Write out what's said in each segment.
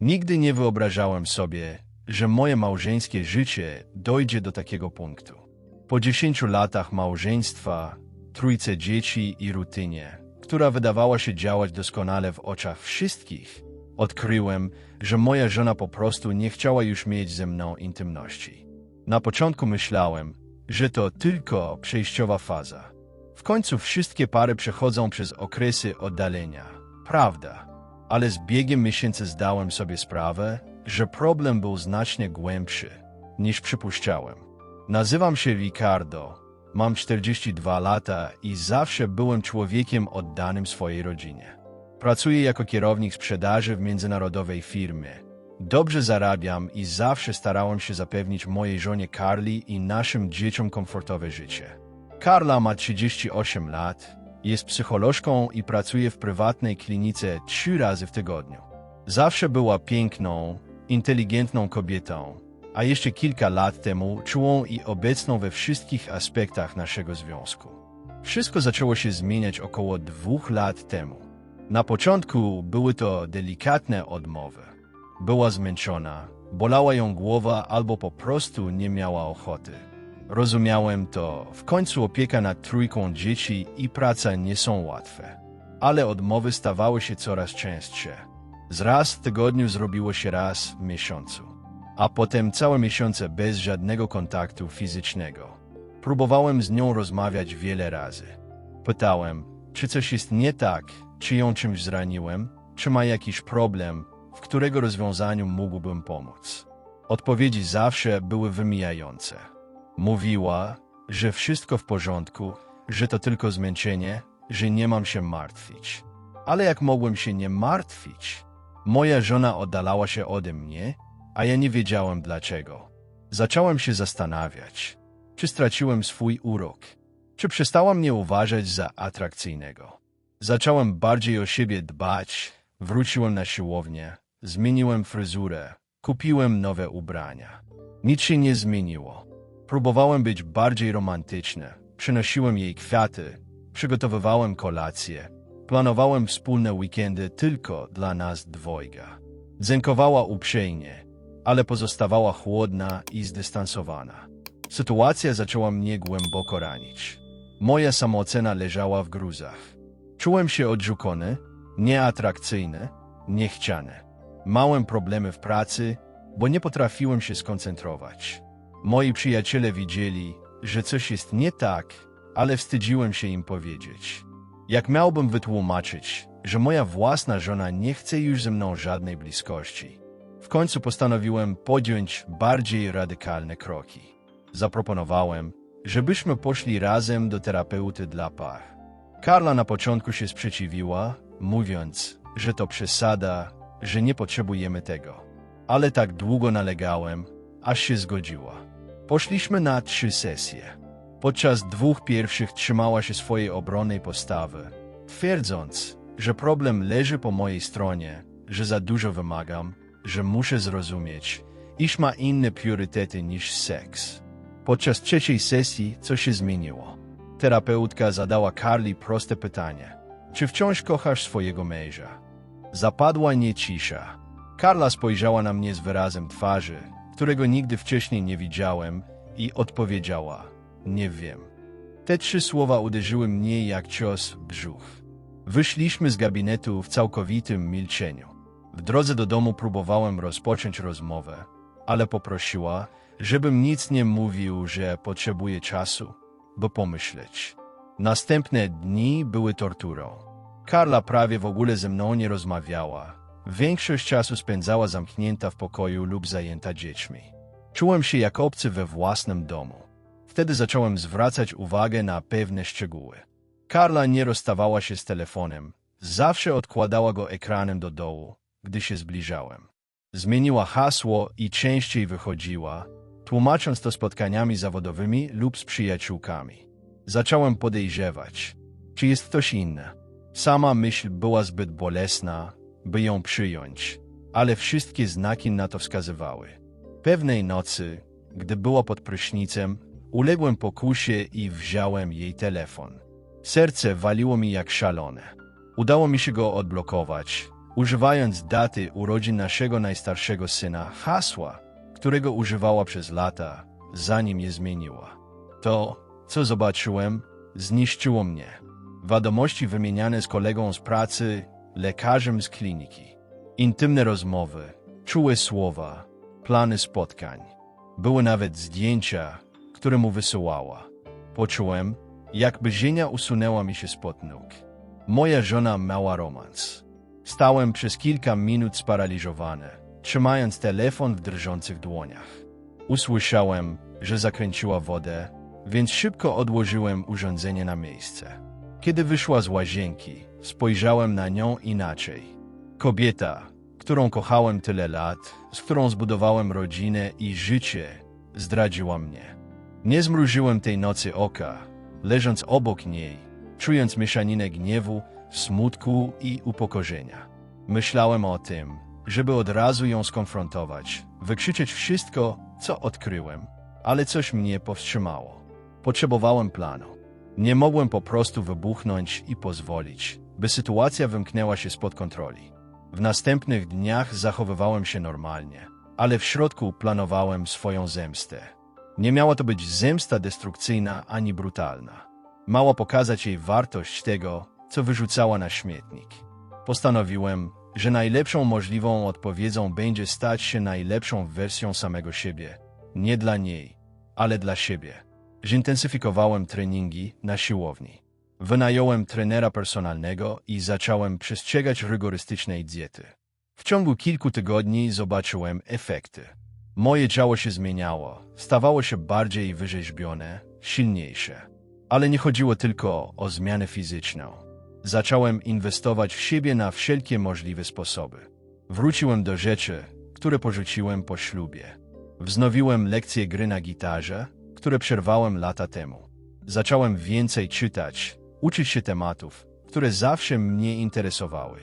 Nigdy nie wyobrażałem sobie, że moje małżeńskie życie dojdzie do takiego punktu. Po 10 latach małżeństwa, trójce dzieci i rutynie, która wydawała się działać doskonale w oczach wszystkich, odkryłem, że moja żona po prostu nie chciała już mieć ze mną intymności. Na początku myślałem, że to tylko przejściowa faza. W końcu wszystkie pary przechodzą przez okresy oddalenia. Prawda. Ale z biegiem miesięcy zdałem sobie sprawę, że problem był znacznie głębszy niż przypuszczałem. Nazywam się Ricardo, mam 42 lata i zawsze byłem człowiekiem oddanym swojej rodzinie. Pracuję jako kierownik sprzedaży w międzynarodowej firmie. Dobrze zarabiam i zawsze starałem się zapewnić mojej żonie Carly i naszym dzieciom komfortowe życie. Karla ma 38 lat, jest psycholożką i pracuje w prywatnej klinice trzy razy w tygodniu. Zawsze była piękną, inteligentną kobietą, a jeszcze kilka lat temu czułą i obecną we wszystkich aspektach naszego związku. Wszystko zaczęło się zmieniać około dwóch lat temu. Na początku były to delikatne odmowy. Była zmęczona, bolała ją głowa albo po prostu nie miała ochoty. Rozumiałem to, w końcu opieka nad trójką dzieci i praca nie są łatwe. Ale odmowy stawały się coraz częstsze. Z raz w tygodniu zrobiło się raz w miesiącu, a potem całe miesiące bez żadnego kontaktu fizycznego. Próbowałem z nią rozmawiać wiele razy. Pytałem, czy coś jest nie tak, czy ją czymś zraniłem, czy ma jakiś problem, w którego rozwiązaniu mógłbym pomóc. Odpowiedzi zawsze były wymijające. Mówiła, że wszystko w porządku, że to tylko zmęczenie, że nie mam się martwić. Ale jak mogłem się nie martwić? Moja żona oddalała się ode mnie, a ja nie wiedziałem dlaczego. Zacząłem się zastanawiać, czy straciłem swój urok, czy przestała mnie uważać za atrakcyjnego. Zacząłem bardziej o siebie dbać, wróciłem na siłownię, zmieniłem fryzurę, kupiłem nowe ubrania. Nic się nie zmieniło. Próbowałem być bardziej romantyczny, przynosiłem jej kwiaty, przygotowywałem kolację, planowałem wspólne weekendy tylko dla nas dwojga. Dzękowała uprzejmie, ale pozostawała chłodna i zdystansowana. Sytuacja zaczęła mnie głęboko ranić. Moja samoocena leżała w gruzach. Czułem się odrzucony, nieatrakcyjny, niechciany. Małem problemy w pracy, bo nie potrafiłem się skoncentrować. Moi przyjaciele widzieli, że coś jest nie tak, ale wstydziłem się im powiedzieć. Jak miałbym wytłumaczyć, że moja własna żona nie chce już ze mną żadnej bliskości? W końcu postanowiłem podjąć bardziej radykalne kroki. Zaproponowałem, żebyśmy poszli razem do terapeuty dla par. Karla na początku się sprzeciwiła, mówiąc, że to przesada, że nie potrzebujemy tego. Ale tak długo nalegałem, aż się zgodziła. Poszliśmy na trzy sesje. Podczas dwóch pierwszych trzymała się swojej obronnej postawy, twierdząc, że problem leży po mojej stronie, że za dużo wymagam, że muszę zrozumieć, iż ma inne priorytety niż seks. Podczas trzeciej sesji coś się zmieniło. Terapeutka zadała Carly proste pytanie. Czy wciąż kochasz swojego męża? Zapadła nie cisza. Karla spojrzała na mnie z wyrazem twarzy, którego nigdy wcześniej nie widziałem i odpowiedziała, nie wiem. Te trzy słowa uderzyły mnie jak cios w brzuch. Wyszliśmy z gabinetu w całkowitym milczeniu. W drodze do domu próbowałem rozpocząć rozmowę, ale poprosiła, żebym nic nie mówił, że potrzebuję czasu, by pomyśleć. Następne dni były torturą. Karla prawie w ogóle ze mną nie rozmawiała. Większość czasu spędzała zamknięta w pokoju lub zajęta dziećmi. Czułem się jak obcy we własnym domu. Wtedy zacząłem zwracać uwagę na pewne szczegóły. Karla nie rozstawała się z telefonem. Zawsze odkładała go ekranem do dołu, gdy się zbliżałem. Zmieniła hasło i częściej wychodziła, tłumacząc to spotkaniami zawodowymi lub z przyjaciółkami. Zacząłem podejrzewać, czy jest ktoś inny. Sama myśl była zbyt bolesna, by ją przyjąć, ale wszystkie znaki na to wskazywały. Pewnej nocy, gdy była pod prysznicem, uległem pokusie i wziąłem jej telefon. Serce waliło mi jak szalone. Udało mi się go odblokować, używając daty urodzin naszego najstarszego syna, hasła, którego używała przez lata, zanim je zmieniła. To, co zobaczyłem, zniszczyło mnie. Wiadomości wymieniane z kolegą z pracy, lekarzem z kliniki. Intymne rozmowy, czułe słowa, plany spotkań. Były nawet zdjęcia, które mu wysyłała. Poczułem, jakby ziemia usunęła mi się spod nóg. Moja żona miała romans. Stałem przez kilka minut sparaliżowany, trzymając telefon w drżących dłoniach. Usłyszałem, że zakręciła wodę, więc szybko odłożyłem urządzenie na miejsce. Kiedy wyszła z łazienki, spojrzałem na nią inaczej. Kobieta, którą kochałem tyle lat, z którą zbudowałem rodzinę i życie, zdradziła mnie. Nie zmrużyłem tej nocy oka, leżąc obok niej, czując mieszaninę gniewu, smutku i upokorzenia. Myślałem o tym, żeby od razu ją skonfrontować, wykrzyczeć wszystko, co odkryłem, ale coś mnie powstrzymało. Potrzebowałem planu. Nie mogłem po prostu wybuchnąć i pozwolić, by sytuacja wymknęła się spod kontroli. W następnych dniach zachowywałem się normalnie, ale w środku planowałem swoją zemstę. Nie miała to być zemsta destrukcyjna ani brutalna. Mała pokazać jej wartość tego, co wyrzucała na śmietnik. Postanowiłem, że najlepszą możliwą odpowiedzią będzie stać się najlepszą wersją samego siebie. Nie dla niej, ale dla siebie. Zintensyfikowałem treningi na siłowni. Wynająłem trenera personalnego i zacząłem przestrzegać rygorystycznej diety. W ciągu kilku tygodni zobaczyłem efekty. Moje ciało się zmieniało, stawało się bardziej wyrzeźbione, silniejsze. Ale nie chodziło tylko o zmianę fizyczną. Zacząłem inwestować w siebie na wszelkie możliwe sposoby. Wróciłem do rzeczy, które porzuciłem po ślubie. Wznowiłem lekcje gry na gitarze, które przerwałem lata temu. Zacząłem więcej czytać, uczyć się tematów, które zawsze mnie interesowały.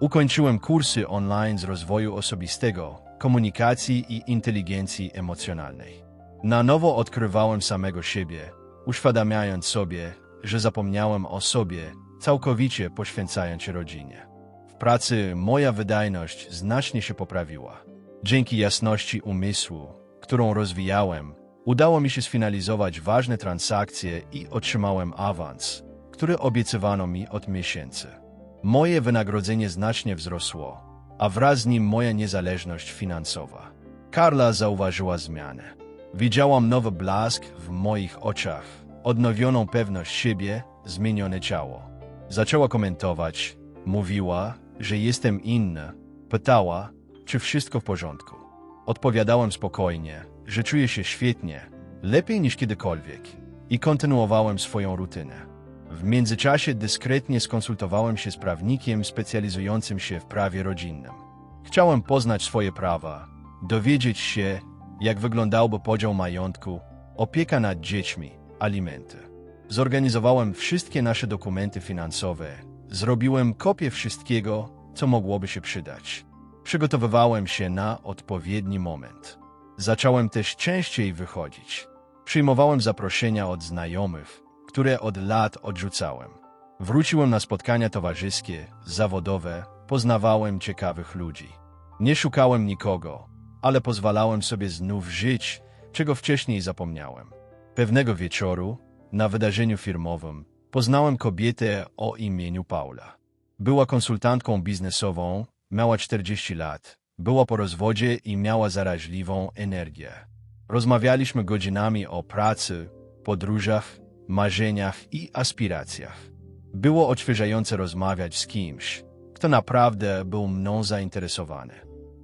Ukończyłem kursy online z rozwoju osobistego, komunikacji i inteligencji emocjonalnej. Na nowo odkrywałem samego siebie, uświadamiając sobie, że zapomniałem o sobie, całkowicie poświęcając się rodzinie. W pracy moja wydajność znacznie się poprawiła. Dzięki jasności umysłu, którą rozwijałem, udało mi się sfinalizować ważne transakcje i otrzymałem awans, który obiecywano mi od miesięcy. Moje wynagrodzenie znacznie wzrosło, a wraz z nim moja niezależność finansowa. Karla zauważyła zmianę. Widziałam nowy blask w moich oczach, odnowioną pewność siebie, zmienione ciało. Zaczęła komentować, mówiła, że jestem inna, pytała, czy wszystko w porządku. Odpowiadałem spokojnie, że czuję się świetnie, lepiej niż kiedykolwiek i kontynuowałem swoją rutynę. W międzyczasie dyskretnie skonsultowałem się z prawnikiem specjalizującym się w prawie rodzinnym. Chciałem poznać swoje prawa, dowiedzieć się, jak wyglądałby podział majątku, opieka nad dziećmi, alimenty. Zorganizowałem wszystkie nasze dokumenty finansowe, zrobiłem kopię wszystkiego, co mogłoby się przydać. Przygotowywałem się na odpowiedni moment. Zacząłem też częściej wychodzić. Przyjmowałem zaproszenia od znajomych, które od lat odrzucałem. Wróciłem na spotkania towarzyskie, zawodowe, poznawałem ciekawych ludzi. Nie szukałem nikogo, ale pozwalałem sobie znów żyć, czego wcześniej zapomniałem. Pewnego wieczoru, na wydarzeniu firmowym, poznałem kobietę o imieniu Paula. Była konsultantką biznesową, miała 40 lat, była po rozwodzie i miała zaraźliwą energię. Rozmawialiśmy godzinami o pracy, podróżach, marzeniach i aspiracjach. Było odświeżające rozmawiać z kimś, kto naprawdę był mną zainteresowany.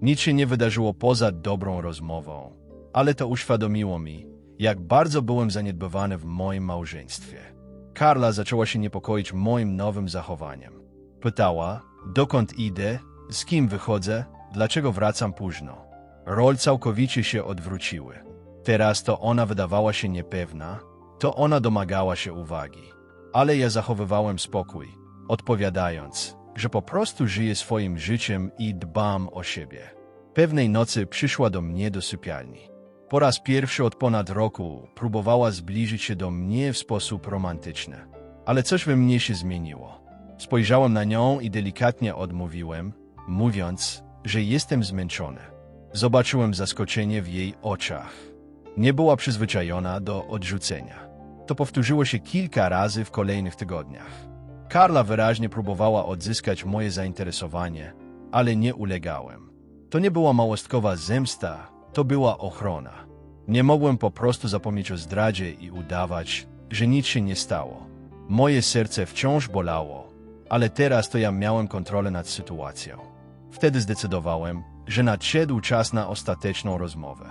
Nic się nie wydarzyło poza dobrą rozmową, ale to uświadomiło mi, jak bardzo byłem zaniedbywany w moim małżeństwie. Karla zaczęła się niepokoić moim nowym zachowaniem. Pytała, dokąd idę, z kim wychodzę, dlaczego wracam późno. Rol całkowicie się odwróciły. Teraz to ona wydawała się niepewna, to ona domagała się uwagi. Ale ja zachowywałem spokój, odpowiadając, że po prostu żyję swoim życiem i dbam o siebie. Pewnej nocy przyszła do mnie do sypialni. Po raz pierwszy od ponad roku próbowała zbliżyć się do mnie w sposób romantyczny. Ale coś we mnie się zmieniło. Spojrzałem na nią i delikatnie odmówiłem, mówiąc, że jestem zmęczony. Zobaczyłem zaskoczenie w jej oczach. Nie była przyzwyczajona do odrzucenia. To powtórzyło się kilka razy w kolejnych tygodniach. Karla wyraźnie próbowała odzyskać moje zainteresowanie, ale nie ulegałem. To nie była małostkowa zemsta, to była ochrona. Nie mogłem po prostu zapomnieć o zdradzie i udawać, że nic się nie stało. Moje serce wciąż bolało, ale teraz to ja miałem kontrolę nad sytuacją. Wtedy zdecydowałem, że nadszedł czas na ostateczną rozmowę.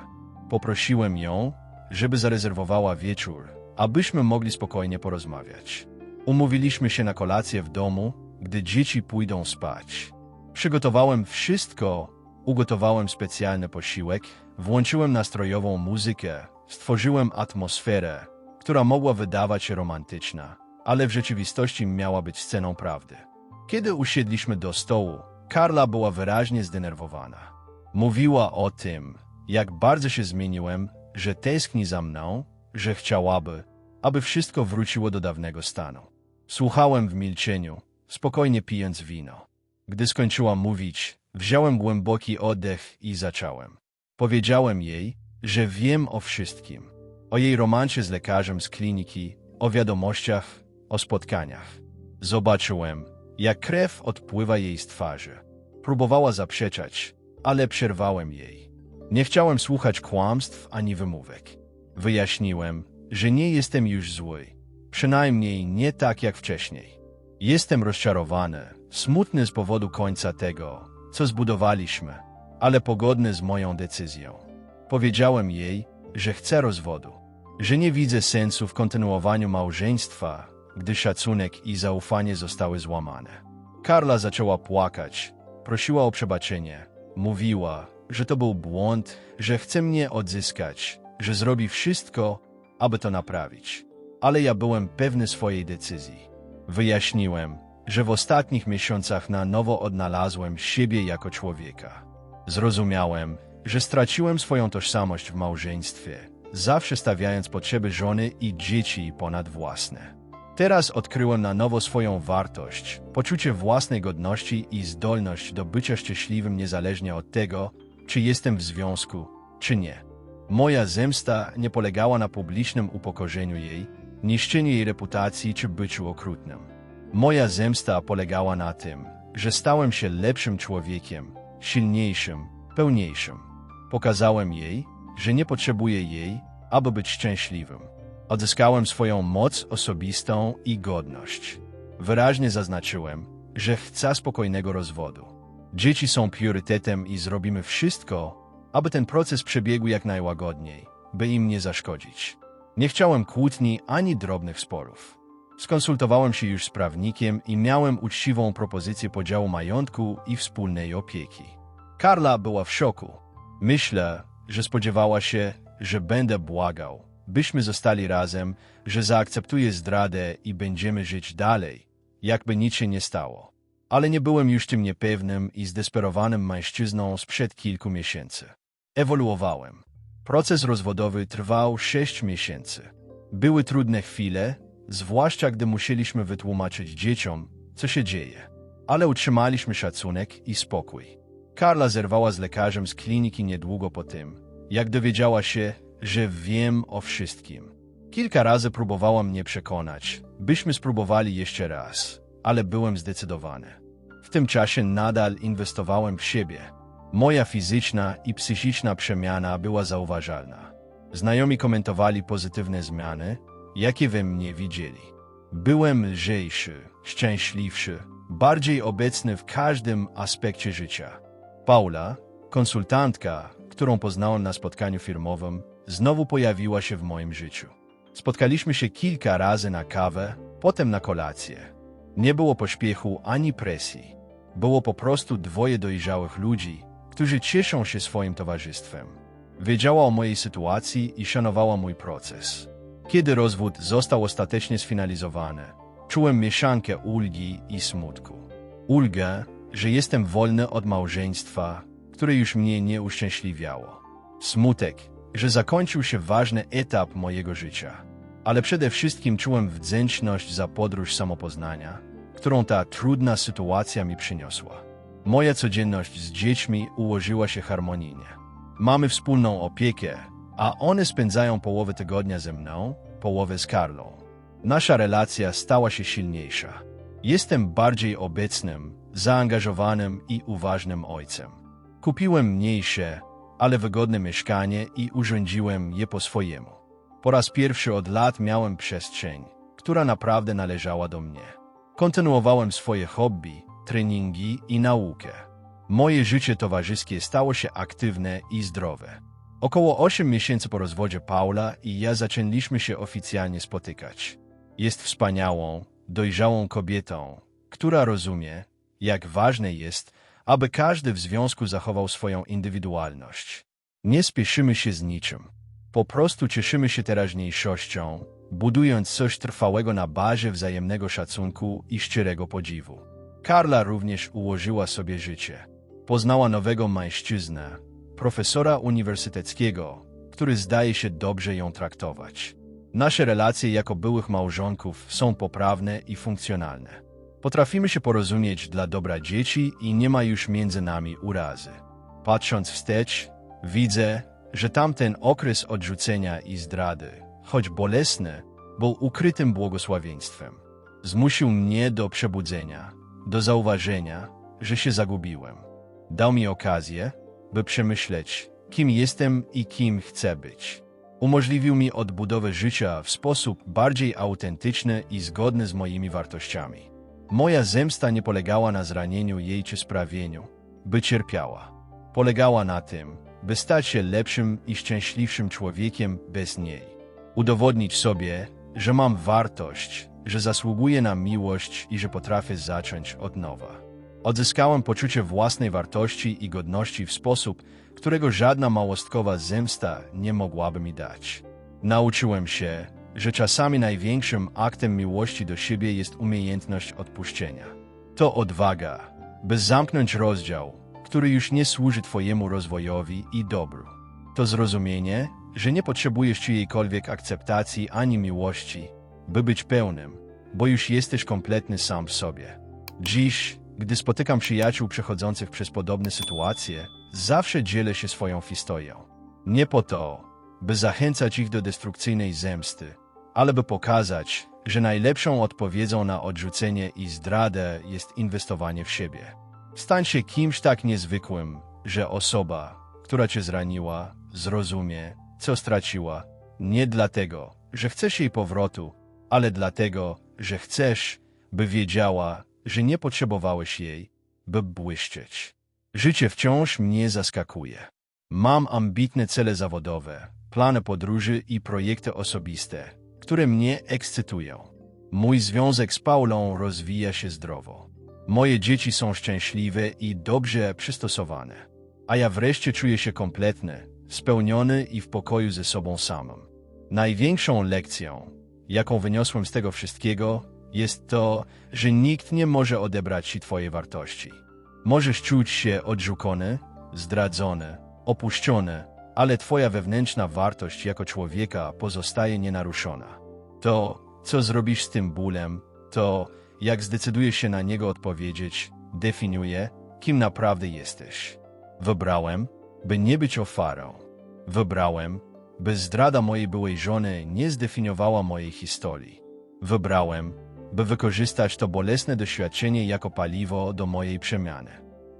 Poprosiłem ją, żeby zarezerwowała wieczór, abyśmy mogli spokojnie porozmawiać. Umówiliśmy się na kolację w domu, gdy dzieci pójdą spać. Przygotowałem wszystko, ugotowałem specjalny posiłek, włączyłem nastrojową muzykę, stworzyłem atmosferę, która mogła wydawać się romantyczna, ale w rzeczywistości miała być sceną prawdy. Kiedy usiedliśmy do stołu, Karla była wyraźnie zdenerwowana. Mówiła o tym, jak bardzo się zmieniłem, że tęskni za mną, że chciałaby, aby wszystko wróciło do dawnego stanu. Słuchałem w milczeniu, spokojnie pijąc wino. Gdy skończyła mówić, wziąłem głęboki oddech i zacząłem. Powiedziałem jej, że wiem o wszystkim. O jej romancie z lekarzem z kliniki, o wiadomościach, o spotkaniach. Zobaczyłem, jak krew odpływa jej z twarzy. Próbowała zaprzeczać, ale przerwałem jej. Nie chciałem słuchać kłamstw ani wymówek. Wyjaśniłem, że nie jestem już zły, przynajmniej nie tak jak wcześniej. Jestem rozczarowany, smutny z powodu końca tego, co zbudowaliśmy, ale pogodny z moją decyzją. Powiedziałem jej, że chcę rozwodu, że nie widzę sensu w kontynuowaniu małżeństwa, gdy szacunek i zaufanie zostały złamane. Karla zaczęła płakać, prosiła o przebaczenie, mówiła, że to był błąd, że chce mnie odzyskać, że zrobi wszystko, aby to naprawić. Ale ja byłem pewny swojej decyzji. Wyjaśniłem, że w ostatnich miesiącach na nowo odnalazłem siebie jako człowieka. Zrozumiałem, że straciłem swoją tożsamość w małżeństwie, zawsze stawiając potrzeby żony i dzieci ponad własne. Teraz odkryłem na nowo swoją wartość, poczucie własnej godności i zdolność do bycia szczęśliwym niezależnie od tego, czy jestem w związku, czy nie. Moja zemsta nie polegała na publicznym upokorzeniu jej, niszczeniu jej reputacji czy byciu okrutnym. Moja zemsta polegała na tym, że stałem się lepszym człowiekiem, silniejszym, pełniejszym. Pokazałem jej, że nie potrzebuję jej, aby być szczęśliwym. Odzyskałem swoją moc osobistą i godność. Wyraźnie zaznaczyłem, że chcę spokojnego rozwodu. Dzieci są priorytetem i zrobimy wszystko, aby ten proces przebiegł jak najłagodniej, by im nie zaszkodzić. Nie chciałem kłótni ani drobnych sporów. Skonsultowałem się już z prawnikiem i miałem uczciwą propozycję podziału majątku i wspólnej opieki. Karla była w szoku. Myślę, że spodziewała się, że będę błagał, byśmy zostali razem, że zaakceptuję zdradę i będziemy żyć dalej, jakby nic się nie stało. Ale nie byłem już tym niepewnym i zdesperowanym mężczyzną sprzed kilku miesięcy. Ewoluowałem. Proces rozwodowy trwał sześć miesięcy. Były trudne chwile, zwłaszcza gdy musieliśmy wytłumaczyć dzieciom, co się dzieje. Ale utrzymaliśmy szacunek i spokój. Karla zerwała z lekarzem z kliniki niedługo po tym, jak dowiedziała się, że wiem o wszystkim. Kilka razy próbowała mnie przekonać, byśmy spróbowali jeszcze raz, ale byłem zdecydowany. W tym czasie nadal inwestowałem w siebie. Moja fizyczna i psychiczna przemiana była zauważalna. Znajomi komentowali pozytywne zmiany, jakie we mnie widzieli. Byłem lżejszy, szczęśliwszy, bardziej obecny w każdym aspekcie życia. Paula, konsultantka, którą poznałem na spotkaniu firmowym, znowu pojawiła się w moim życiu. Spotkaliśmy się kilka razy na kawę, potem na kolację. Nie było pośpiechu ani presji. Było po prostu dwoje dojrzałych ludzi, którzy cieszą się swoim towarzystwem. Wiedziała o mojej sytuacji i szanowała mój proces. Kiedy rozwód został ostatecznie sfinalizowany, czułem mieszankę ulgi i smutku. Ulgę, że jestem wolny od małżeństwa, które już mnie nie uszczęśliwiało. Smutek, że zakończył się ważny etap mojego życia. Ale przede wszystkim czułem wdzięczność za podróż samopoznania, którą ta trudna sytuacja mi przyniosła. Moja codzienność z dziećmi ułożyła się harmonijnie. Mamy wspólną opiekę, a one spędzają połowę tygodnia ze mną, połowę z Karlą. Nasza relacja stała się silniejsza. Jestem bardziej obecnym, zaangażowanym i uważnym ojcem. Kupiłem mniejsze, ale wygodne mieszkanie i urządziłem je po swojemu. Po raz pierwszy od lat miałem przestrzeń, która naprawdę należała do mnie. Kontynuowałem swoje hobby, treningi i naukę. Moje życie towarzyskie stało się aktywne i zdrowe. Około 8 miesięcy po rozwodzie Paula i ja zaczęliśmy się oficjalnie spotykać. Jest wspaniałą, dojrzałą kobietą, która rozumie, jak ważne jest, aby każdy w związku zachował swoją indywidualność. Nie spieszymy się z niczym. Po prostu cieszymy się teraźniejszością, budując coś trwałego na bazie wzajemnego szacunku i szczerego podziwu. Karla również ułożyła sobie życie. Poznała nowego mężczyznę, profesora uniwersyteckiego, który zdaje się dobrze ją traktować. Nasze relacje jako byłych małżonków są poprawne i funkcjonalne. Potrafimy się porozumieć dla dobra dzieci i nie ma już między nami urazy. Patrząc wstecz, widzę, że tamten okres odrzucenia i zdrady, choć bolesny, był ukrytym błogosławieństwem. Zmusił mnie do przebudzenia, do zauważenia, że się zagubiłem. Dał mi okazję, by przemyśleć, kim jestem i kim chcę być. Umożliwił mi odbudowę życia w sposób bardziej autentyczny i zgodny z moimi wartościami. Moja zemsta nie polegała na zranieniu jej czy sprawieniu, by cierpiała. Polegała na tym, by stać się lepszym i szczęśliwszym człowiekiem bez niej. Udowodnić sobie, że mam wartość, że zasługuję na miłość i że potrafię zacząć od nowa. Odzyskałem poczucie własnej wartości i godności w sposób, którego żadna małostkowa zemsta nie mogłaby mi dać. Nauczyłem się, że czasami największym aktem miłości do siebie jest umiejętność odpuszczenia. To odwaga, by zamknąć rozdział, który już nie służy Twojemu rozwojowi i dobru. To zrozumienie, że nie potrzebujesz czyjejkolwiek akceptacji ani miłości, by być pełnym, bo już jesteś kompletny sam w sobie. Dziś, gdy spotykam przyjaciół przechodzących przez podobne sytuacje, zawsze dzielę się swoją historią. Nie po to, by zachęcać ich do destrukcyjnej zemsty, ale by pokazać, że najlepszą odpowiedzią na odrzucenie i zdradę jest inwestowanie w siebie. Stań się kimś tak niezwykłym, że osoba, która cię zraniła, zrozumie, co straciła, nie dlatego, że chcesz jej powrotu, ale dlatego, że chcesz, by wiedziała, że nie potrzebowałeś jej, by błyszczeć. Życie wciąż mnie zaskakuje. Mam ambitne cele zawodowe, plany podróży i projekty osobiste, które mnie ekscytują. Mój związek z Paulą rozwija się zdrowo. Moje dzieci są szczęśliwe i dobrze przystosowane, a ja wreszcie czuję się kompletny, spełniony i w pokoju ze sobą samym. Największą lekcją, jaką wyniosłem z tego wszystkiego, jest to, że nikt nie może odebrać ci twojej wartości. Możesz czuć się odrzucony, zdradzony, opuszczony, ale twoja wewnętrzna wartość jako człowieka pozostaje nienaruszona. To, co zrobisz z tym bólem, to, jak zdecydujesz się na niego odpowiedzieć, definiuje, kim naprawdę jesteś. Wybrałem, by nie być ofarą. Wybrałem, by zdrada mojej byłej żony nie zdefiniowała mojej historii. Wybrałem, by wykorzystać to bolesne doświadczenie jako paliwo do mojej przemiany.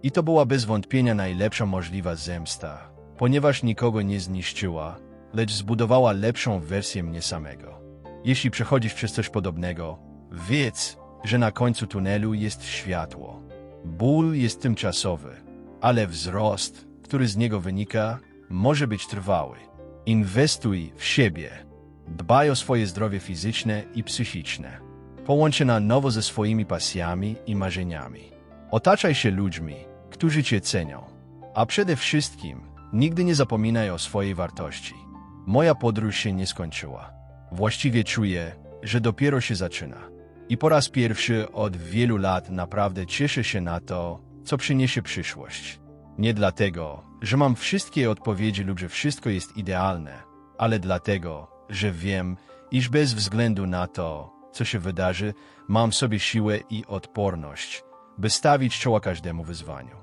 I to była bez wątpienia najlepsza możliwa zemsta, ponieważ nikogo nie zniszczyła, lecz zbudowała lepszą wersję mnie samego. Jeśli przechodzisz przez coś podobnego, wiedz, że na końcu tunelu jest światło. Ból jest tymczasowy, ale wzrost, który z niego wynika, może być trwały. Inwestuj w siebie. Dbaj o swoje zdrowie fizyczne i psychiczne. Połącz się na nowo ze swoimi pasjami i marzeniami. Otaczaj się ludźmi, którzy cię cenią. A przede wszystkim nigdy nie zapominaj o swojej wartości. Moja podróż się nie skończyła. Właściwie czuję, że dopiero się zaczyna. I po raz pierwszy od wielu lat naprawdę cieszę się na to, co przyniesie przyszłość. Nie dlatego, że mam wszystkie odpowiedzi lub że wszystko jest idealne, ale dlatego, że wiem, iż bez względu na to, co się wydarzy, mam sobie siłę i odporność, by stawić czoła każdemu wyzwaniu.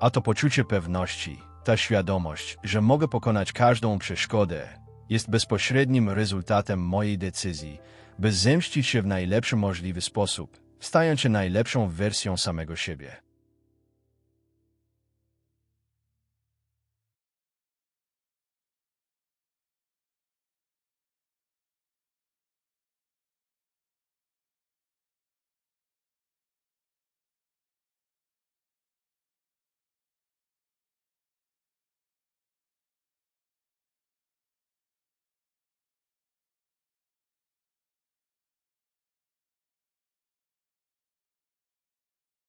A to poczucie pewności, ta świadomość, że mogę pokonać każdą przeszkodę, jest bezpośrednim rezultatem mojej decyzji, by zemścić się w najlepszy możliwy sposób, stając się najlepszą wersją samego siebie.